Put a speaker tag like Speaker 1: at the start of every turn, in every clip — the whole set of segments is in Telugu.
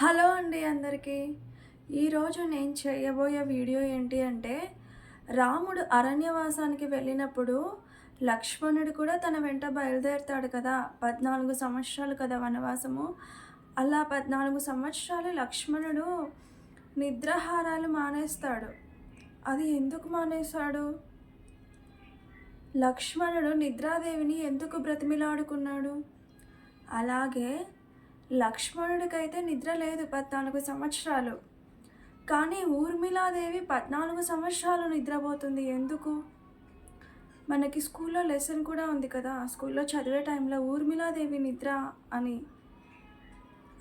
Speaker 1: హలో అండి అందరికీ. ఈరోజు నేను చేయబోయే వీడియో ఏంటి అంటే రాముడు అరణ్యవాసానికి వెళ్ళినప్పుడు లక్ష్మణుడు కూడా తన వెంట బయలుదేరుతాడు కదా. పద్నాలుగు సంవత్సరాలు కదా వనవాసము. అలా పద్నాలుగు సంవత్సరాలు లక్ష్మణుడు నిద్రాహారాలు మానేస్తాడు. అది ఎందుకు మానేశాడు? లక్ష్మణుడు నిద్రాదేవిని ఎందుకు బ్రతిమిలాడుకున్నాడు? అలాగే లక్ష్మణుడికైతే నిద్ర లేదు పద్నాలుగు సంవత్సరాలు. కానీ ఊర్మిళాదేవి పద్నాలుగు సంవత్సరాలు నిద్రపోతుంది. ఎందుకు? మనకి స్కూల్లో లెసన్ కూడా ఉంది కదా. స్కూల్లో చదివే టైంలో ఊర్మిళాదేవి నిద్ర అని.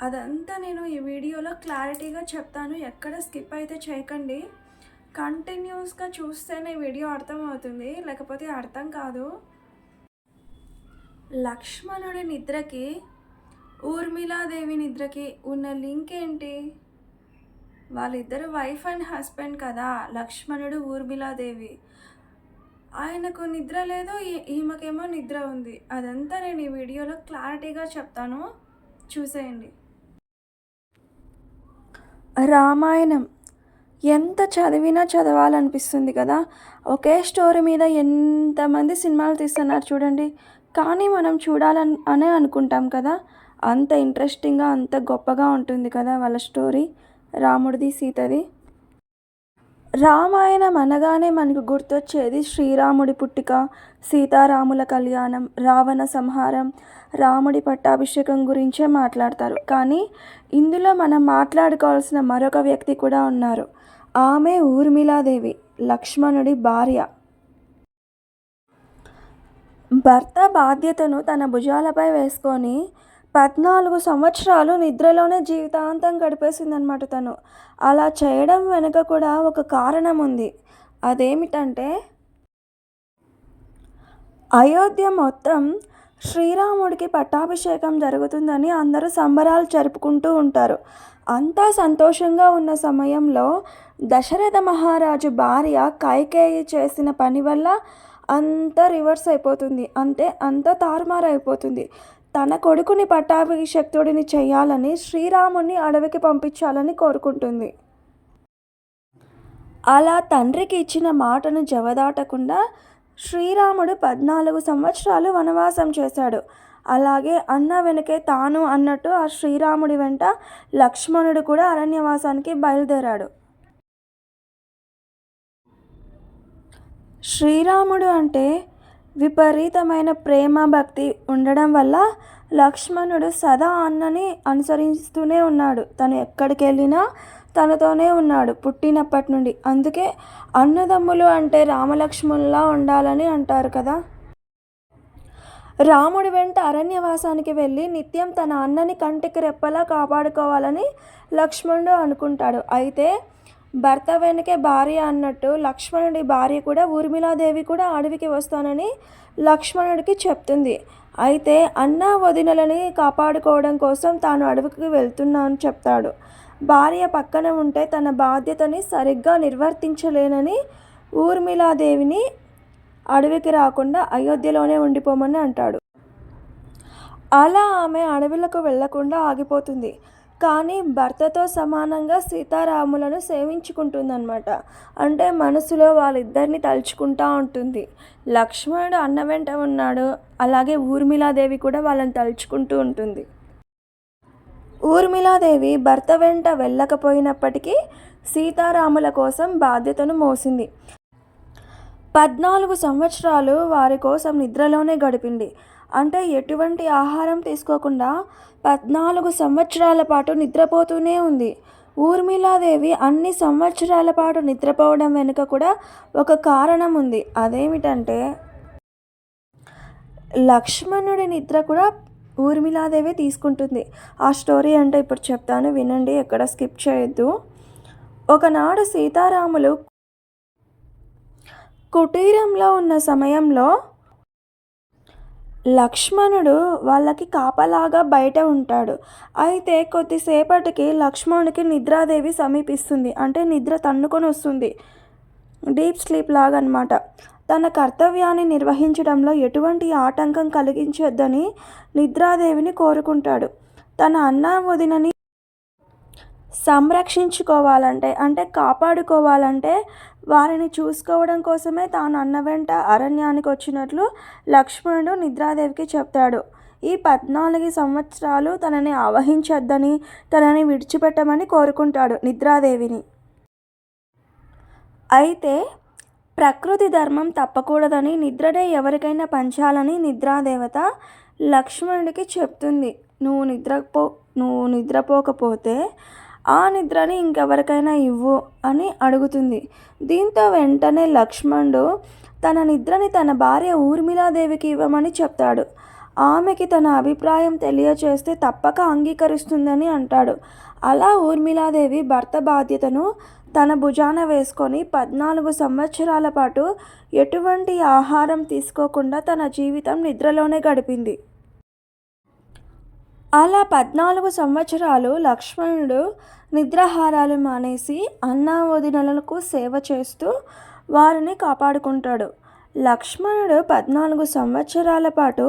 Speaker 1: అదంతా నేను ఈ వీడియోలో క్లారిటీగా చెప్తాను. ఎక్కడ స్కిప్ అయితే చేయకండి. కంటిన్యూస్గా చూస్తేనే వీడియో అర్థమవుతుంది లేకపోతే అర్థం కాదు. లక్ష్మణుడి నిద్రకి ఊర్మిళాదేవి నిద్రకి ఉన్న లింక్ ఏంటి? వాళ్ళిద్దరు వైఫ్ అండ్ హస్బెండ్ కదా లక్ష్మణుడు ఊర్మిళాదేవి. ఆయనకు నిద్ర లేదు ఈమెకేమో నిద్ర ఉంది. అదంతా నేను ఈ వీడియోలో క్లారిటీగా చెప్తాను. చూసేయండి. రామాయణం. ఎంత చదివినా చదవాలనిపిస్తుంది కదా. ఒకే స్టోరీ మీద ఎంతమంది సినిమాలు తీస్తున్నారు చూడండి. కానీ మనం చూడాలని అనే అనుకుంటాం కదా. అంత ఇంట్రెస్టింగ్గా అంత గొప్పగా ఉంటుంది కదా వాళ్ళ స్టోరీ రాముడిది సీతది. రామాయణం అనగానే మనకు గుర్తొచ్చేది శ్రీరాముడి పుట్టిక సీతారాముల కళ్యాణం రావణ సంహారం రాముడి పట్టాభిషేకం గురించే మాట్లాడతారు. కానీ ఇందులో మనం మాట్లాడుకోవాల్సిన మరొక వ్యక్తి కూడా ఉన్నారు. ఆమె ఊర్మిళాదేవి లక్ష్మణుడి భార్య. భర్త బాధ్యతను తన భుజాలపై వేసుకొని పద్నాలుగు సంవత్సరాలు నిద్రలోనే జీవితాంతం గడిపేసిందనమాట తను. అలా చేయడం వెనుక కూడా ఒక కారణం ఉంది అదేమిటంటే అయోధ్య మొత్తం శ్రీరాముడికి పట్టాభిషేకం జరుగుతుందని అందరూ సంబరాలు జరుపుకుంటూ ఉంటారు. అంతా సంతోషంగా ఉన్న సమయంలో దశరథ మహారాజు భార్య కైకేయి చేసిన పని వల్ల అంతా రివర్స్ అయిపోతుంది. అంతే అంతా తారుమారు అయిపోతుంది తన కొడుకుని పట్టాభిషక్తుడిని చేయాలని శ్రీరాముని అడవికి పంపించాలని కోరుకుంటుంది. అలా తండ్రికి ఇచ్చిన మాటను జవదాటకుండా శ్రీరాముడు పద్నాలుగు సంవత్సరాలు వనవాసం చేశాడు. అలాగే అన్న వెనకే తాను అన్నట్టు ఆ శ్రీరాముడి వెంట లక్ష్మణుడు కూడా అరణ్యవాసానికి బయలుదేరాడు. శ్రీరాముడు అంటే విపరీతమైన ప్రేమ భక్తి ఉండడం వల్ల లక్ష్మణుడు సదా అన్నని అనుసరిస్తూనే ఉన్నాడు. తను ఎక్కడికి వెళ్ళినా తనతోనే ఉన్నాడు పుట్టినప్పటి నుండి. అందుకే అన్నదమ్ములు అంటే రామలక్ష్మణులా ఉండాలని అంటారు కదా. రాముడి వెంట అరణ్యవాసానికి వెళ్ళి నిత్యం తన అన్నని కంటికి రెప్పలా కాపాడుకోవాలని లక్ష్మణుడు అనుకుంటాడు. అయితే భర్త వెనుకే భార్య అన్నట్టు లక్ష్మణుడి భార్య కూడా ఊర్మిళాదేవి కూడా అడవికి వస్తానని లక్ష్మణుడికి చెప్తుంది. అయితే అన్న వదినలని కాపాడుకోవడం కోసం తాను అడవికి వెళ్తున్నాను చెప్తాడు. భార్య పక్కన ఉంటే తన బాధ్యతని సరిగ్గా నిర్వర్తించలేనని ఊర్మిళాదేవిని అడవికి రాకుండా అయోధ్యలోనే ఉండిపోమని అంటాడు. అలా ఆమె అడవులకు వెళ్ళకుండా ఆగిపోతుంది. కానీ భర్తతో సమానంగా సీతారాములను సేవించుకుంటుందన్నమాట. అంటే మనసులో వాళ్ళిద్దరిని తలుచుకుంటా ఉంటుంది. లక్ష్మణుడు అన్న వెంట ఉన్నాడు. అలాగే ఊర్మిళాదేవి కూడా వాళ్ళని తలుచుకుంటూ ఉంటుంది. ఊర్మిళాదేవి భర్త వెంట వెళ్ళకపోయినప్పటికీ సీతారాముల కోసం బాధ్యతను మోసింది. పద్నాలుగు సంవత్సరాలు వారి కోసం నిద్రలోనే గడిపింది. అంటే ఎటువంటి ఆహారం తీసుకోకుండా పద్నాలుగు సంవత్సరాల పాటు నిద్రపోతూనే ఉంది. ఊర్మిళాదేవి అన్ని సంవత్సరాల పాటు నిద్రపోవడం వెనుక కూడా ఒక కారణం ఉంది. అదేమిటంటే లక్ష్మణుడి నిద్ర కూడా ఊర్మిళాదేవి తీసుకుంటుంది. ఆ స్టోరీ అంటే ఇప్పుడు చెప్తాను వినండి ఎక్కడ స్కిప్ చేయొద్దు. ఒకనాడు సీతారాములు కుటీరంలో ఉన్న సమయంలో లక్ష్మణుడు వాళ్ళకి కాపలాగా బయట ఉంటాడు. అయితే కొద్దిసేపటికి లక్ష్మణుడికి నిద్రాదేవి సమీపిస్తుంది. అంటే నిద్ర తన్నుకొని వస్తుంది. డీప్ స్లీప్ లాగా అనమాట తన కర్తవ్యాన్ని నిర్వహించడంలో ఎటువంటి ఆటంకం కలిగించొద్దని నిద్రాదేవిని కోరుకుంటాడు. తన అన్న వదినని సంరక్షించుకోవాలంటే అంటే కాపాడుకోవాలంటే వారిని చూసుకోవడం కోసమే తాను అన్న వెంట అరణ్యానికి వచ్చినట్లు లక్ష్మణుడు నిద్రాదేవికి చెప్తాడు. ఈ పద్నాలుగు సంవత్సరాలు తనని ఆవహించొద్దని తనని విడిచిపెట్టమని కోరుకుంటాడు నిద్రాదేవిని. అయితే ప్రకృతి ధర్మం తప్పకూడదని నిద్రనే ఎవరికైనా పంచాలని నిద్రాదేవత లక్ష్మణుడికి చెప్తుంది. నువ్వు నిద్రపో నువ్వు నిద్రపోకపోతే ఆ నిద్రని ఇంకెవరికైనా ఇవ్వు అని అడుగుతుంది. దీంతో వెంటనే లక్ష్మణుడు తన నిద్రని తన భార్య ఊర్మిళాదేవికి ఇవ్వమని చెప్తాడు. ఆమెకి తన అభిప్రాయం తెలియచేస్తే తప్పక అంగీకరిస్తుందని అంటాడు. అలా ఊర్మిళాదేవి భర్త బాధ్యతను తన భుజాన వేసుకొని పద్నాలుగు సంవత్సరాల పాటు ఎటువంటి ఆహారం తీసుకోకుండా తన జీవితం నిద్రలోనే గడిపింది. అలా పద్నాలుగు సంవత్సరాలు లక్ష్మణుడు నిద్రాహారాలు మానేసి అన్నా వదినలకు సేవ చేస్తూ వారిని కాపాడుకుంటాడు. లక్ష్మణుడు పద్నాలుగు సంవత్సరాల పాటు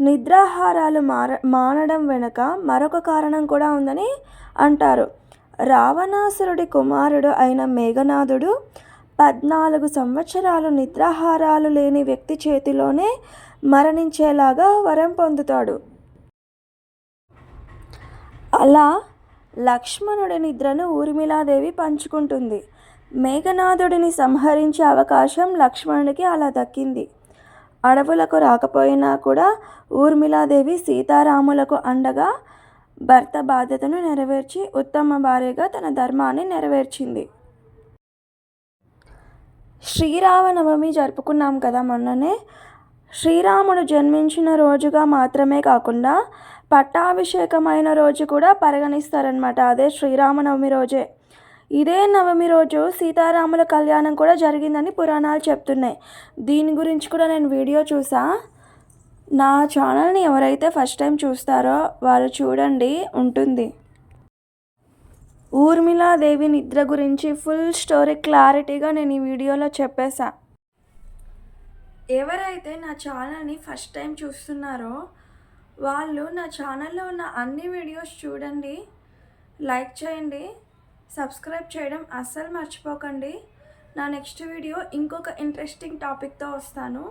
Speaker 1: నిద్రాహారాలు మార మానడం వెనుక మరొక కారణం కూడా ఉందని అంటారు. రావణాసురుడి కుమారుడు అయిన మేఘనాథుడు పద్నాలుగు సంవత్సరాలు నిద్రాహారాలు లేని వ్యక్తి చేతిలోనే మరణించేలాగా వరం పొందుతాడు. అలా లక్ష్మణుడి నిద్రను ఊర్మిళాదేవి పంచుకుంటుంది. మేఘనాథుడిని సంహరించే అవకాశం లక్ష్మణుడికి అలా దక్కింది. అడవులకు రాకపోయినా కూడా ఊర్మిళాదేవి సీతారాములకు అండగా భర్త బాధ్యతను నెరవేర్చి ఉత్తమ భార్యగా తన ధర్మాన్ని నెరవేర్చింది. శ్రీరామనవమి జరుపుకున్నాం కదా మొన్ననే. శ్రీరాముడు జన్మించిన రోజుగా మాత్రమే కాకుండా పట్టాభిషేకమైన రోజు కూడా పరిగణిస్తారనమాట అదే శ్రీరామనవమి రోజే. ఇదే నవమి రోజు సీతారాముల కళ్యాణం కూడా జరిగిందని పురాణాలు చెప్తున్నాయి. దీని గురించి కూడా నేను వీడియో చూసా. నా ఛానల్ని ఎవరైతే ఫస్ట్ టైం చూస్తారో వారు చూడండి ఉంటుంది. ఊర్మిళాదేవి నిద్ర గురించి ఫుల్ స్టోరీ క్లారిటీగా నేను ఈ వీడియోలో చెప్పేశా ఎవరైతే నా ఛానల్ని ఫస్ట్ టైం చూస్తున్నారో వాళ్ళు నా ఛానల్లో ఉన్న అన్ని వీడియోస్ చూడండి లైక్ చేయండి సబ్స్క్రైబ్ చేయడం అస్సలు మర్చిపోకండి. నా నెక్స్ట్ వీడియో ఇంకొక ఇంట్రెస్టింగ్ టాపిక్తో వస్తాను.